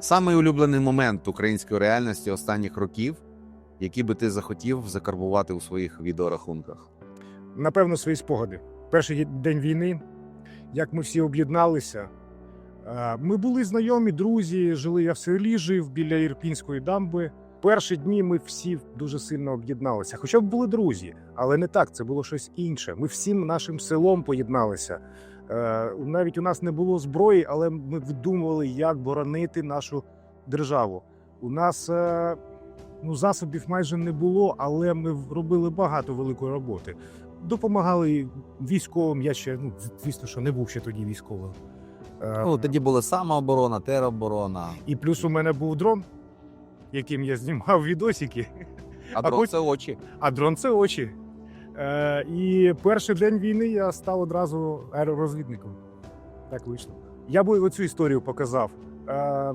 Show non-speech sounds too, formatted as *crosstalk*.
Самий улюблений момент української реальності останніх років, який би ти захотів закарбувати у своїх відеорахунках. Напевно, свої спогади. Перший день війни, як ми всі об'єдналися. Е, Ми були знайомі, друзі, жили я в селі, жив біля Ірпінської дамби. Перші дні ми всі дуже сильно об'єдналися. Хоча б були друзі, але не так, це було щось інше. Ми всім нашим селом поєдналися. Е, Навіть у нас не було зброї, але ми видумували, як боронити нашу державу. У нас е, ну, засобів майже не було, але ми робили багато великої роботи допомагали військовим. Я ще ну звісно, що не був ще тоді військовим. Е, Ну, тоді була самооборона, тероборона. І плюс у мене був дрон, яким я знімав *laughs* відосики, А А дрон хоч- це очі. а дрон це очі. Е, і перший день війни я став одразу аеророзвідником. Так вийшло. Я би оцю історію показав. Е,